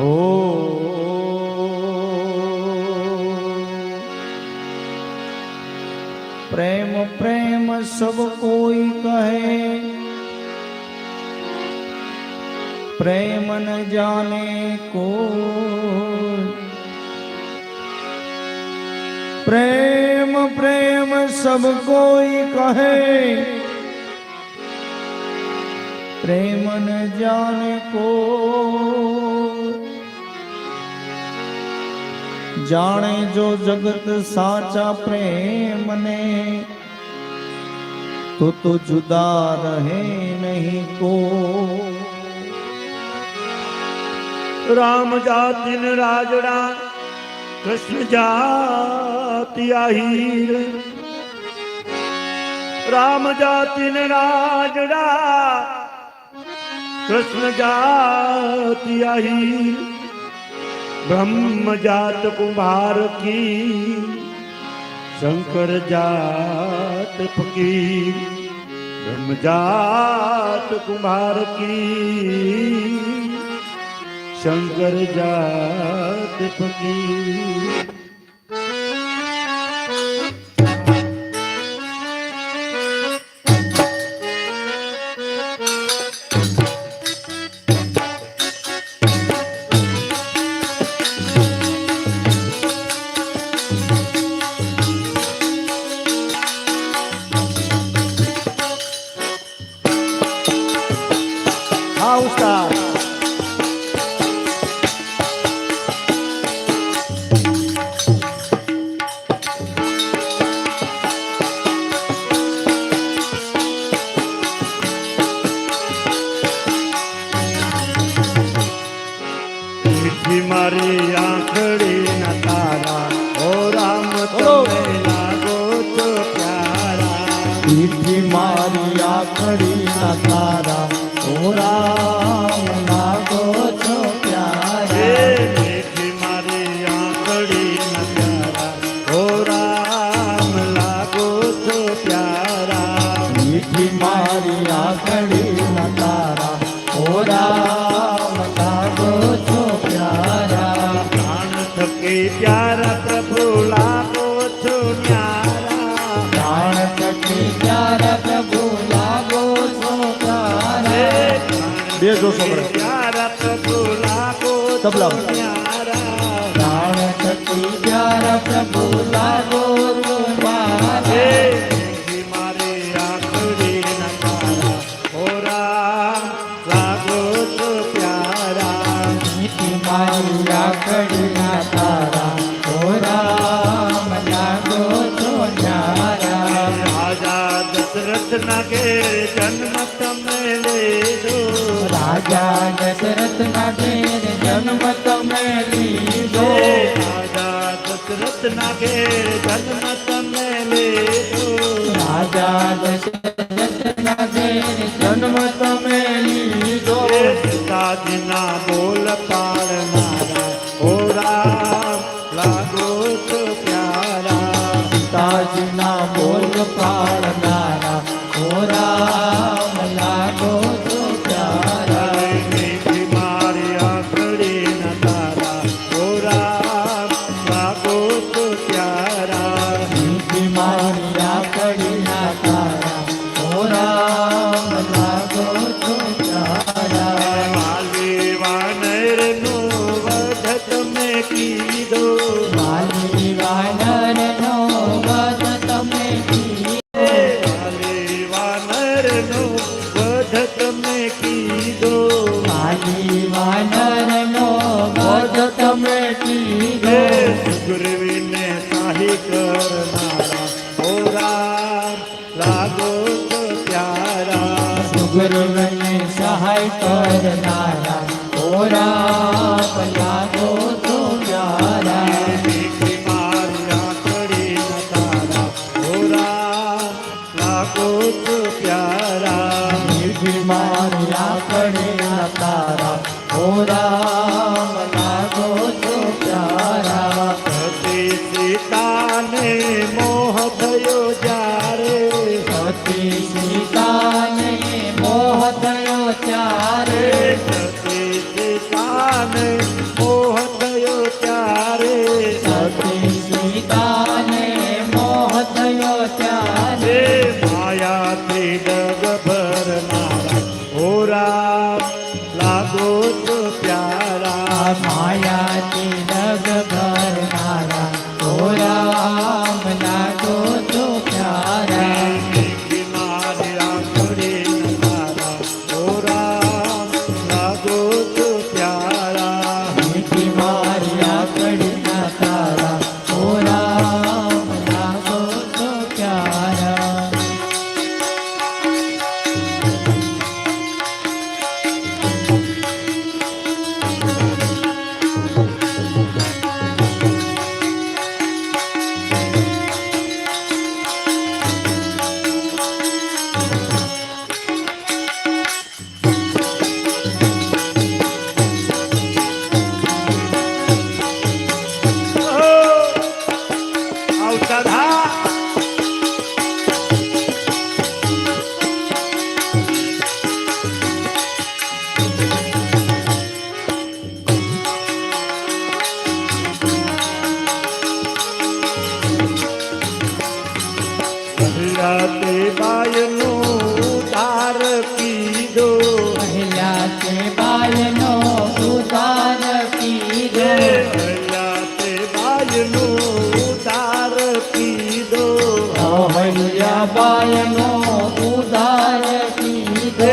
ओ प्रेम प्रेम सब कोई कहे प्रेम न जाने को प्रेम प्रेम सब कोई कहे પ્રેમન જાન કો જાણે જો જગત સાચા પ્રેમને તો તો જુદા રહે નહીં કો રામ જાતિન રાજડા કૃષ્ણ જાતિ આહીર રામ જાતિન રાજડા કૃષ્ણ જાતિ આહી બ્રહ્મ જાત કુમાર કી શંકર જાત ફકીર બ્રહ્મ જાત કુમાર કી શંકર જાત ફકીર हाँ उस्ताद मारी आंखड़ी न तारा ओ राम तो लागो तो प्यारा मिठी मारी तारा સોરા નાગોર જે જોશો તબલા પ્યારા પ્રભુ લાગો ना दे रे जन्म तो दो राजा दशरथ ना दे रे जन्म तो दो राजा दशरथ ना दे रे जन्म तो मेरी दो तो तो पिताजी बोल पार नारा ओ राम तो प्यारा पिताजी बोल पार नारा ओ ગુરુને સહાય કરનારા ઓરા மாயா કીધો અહલ્યા બાયનો ઉદાર કીધો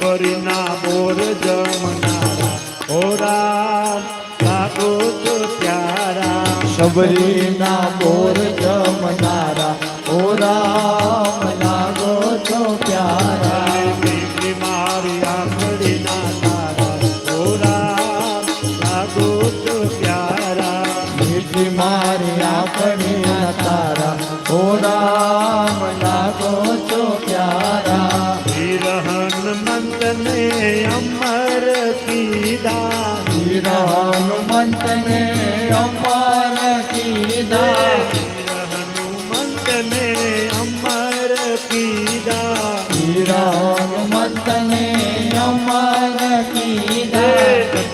ખબરના મોર જમનારા ઓરા લાગો તો પ્યારા શબરીના મોર જમનારા ઓરા લાગો તો પ્યારા મારી આંગળીના તારા ઓરા લાગો તો પ્યારા મારી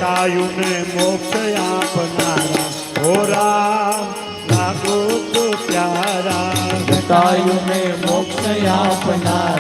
કાયુન મોક્ષ આપનારા હો રામ લાગો તો પ્યારા કાયુને મોક્ષ આપનારા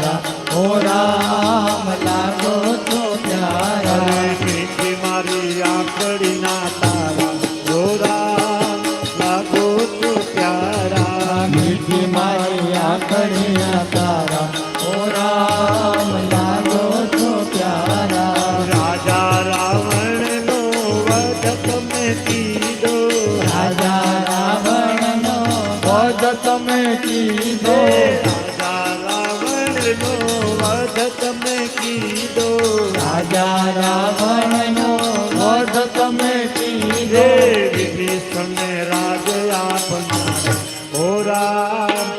Ah.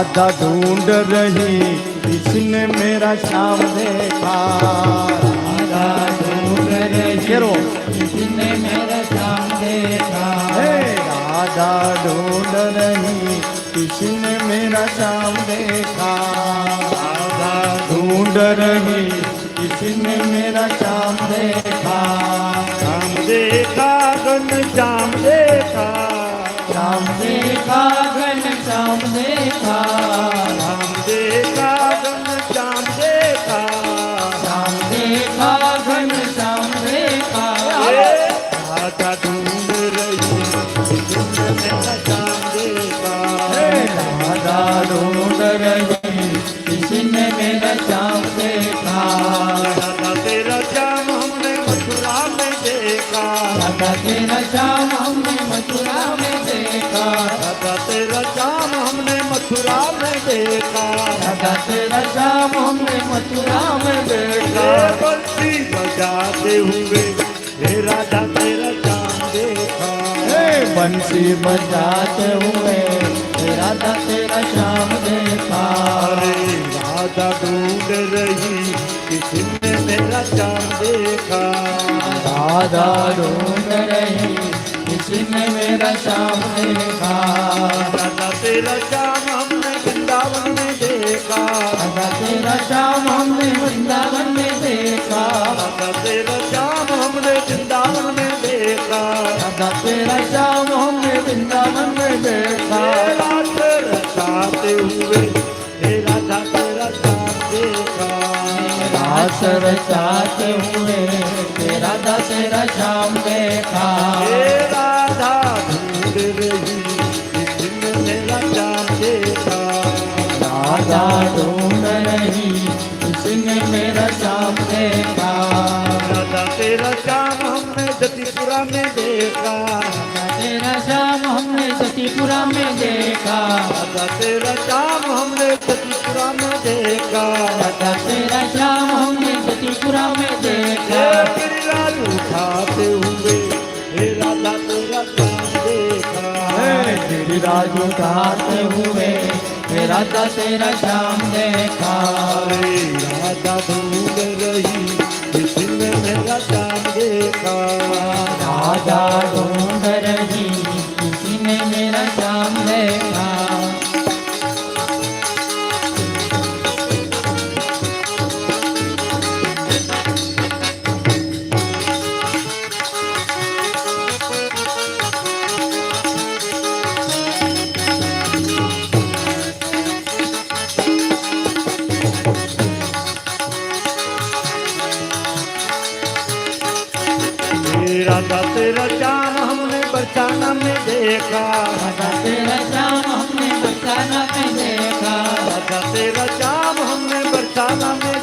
राधा ढूंढ रही इसने मेरा श्याम देखा राधा ढूंढ रही इसने मेरा श्याम देखा राधा ढूंढ रही इसने मेरा श्याम देखा राधा ढूंढ रही इसने मेरा श्याम देखा श्याम देखा गन श्याम देखा श्याम देखा श्याम देखा राम देखा घन श्याम देखा राम देखा राधा से रजाम में मथुरा में बैठा बंसी बजाते हुए हे राजा तेरा जाम देखा हे बंसी बजाते हुए राधा तेरा शाम देखा अरे राधा ढूंढ रही किसने मेरा जाम देखा राधा ढूंढ रही किसने मेरा शाम देखा राधा तेरा श्याम वृंदावन में देखा भगत तेरा श्याम हमने वृंदावन में देखा भगत तेरा श्याम हमने वृंदावन में देखा भगत तेरा श्याम हमने वृंदावन में देखा राते हुए तेरा था तेरा श्याम देखा रास रचाते हुए तेरा था तेरा श्याम देखा મે દેખા તેરા શામ હું મેં સતીપુરા મેં દેખા તેરા શામ હું મેં સતીપુરા મેં દેખા તેરા શામ હું મેં સતીપુરા મેં દેખા હે શ્રી રાજી ઉ હાથ હુમે હે રાધા તુંગા તુમે દેખા હે શ્રી રાજી ઉ હાથ હુમે મેરા તેરા શામ દેખા રે રાધા ધૂંગ રહી તિસ મેં મેરા દેખા રાજા ડુંગરજી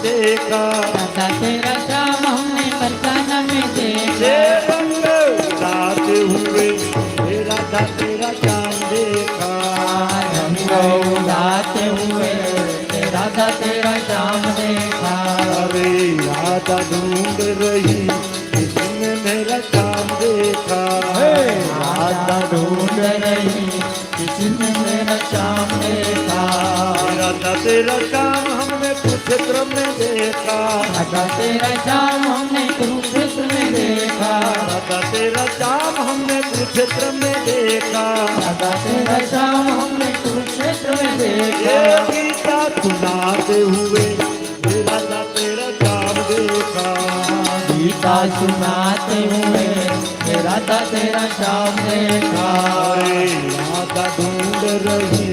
देखा दाता तेरा श्याम हमने बरसाना में देखा रंग रात हुए तेरा दा तेरा श्याम देखा रंग रात हुए तेरा दा तेरा श्याम देखा अरे राधा ढूंढ रही किसने मेरा श्याम देखा राधा ढूंढ रही किसने मेरा श्याम देखा राधा तेरा श्याम क्षेत्र में देखा राजा तेरा जाम हमने कुरुक्षेत्र में देखा राजा तेरा जाम हमने कुरुक्षेत्र में देखा राजा तेरा जाम हमने कुरुक्षेत्र में देखा गीता सुनाते हुए राजा तेरा जाम देखा गीता सुनाते हुए राजा तेरा शाम देखा राधा ढूंढ रही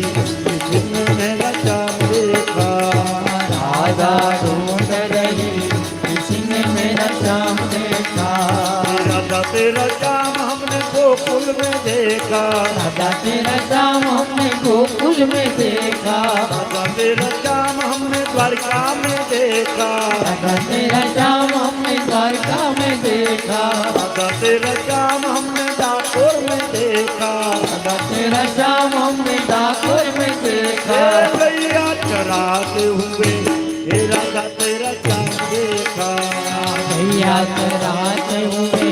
में देखा भगवान मेरा श्याम हमने द्वारका में देखा भगवान मेरा श्याम हमने द्वारका में देखा भगवान मेरा श्याम हमने डाकोर में देखा भगवान मेरा श्याम हमने डाकोर में देखा भैया चराते हुए राजा तेरा श्याम देखा भैया चराते हुए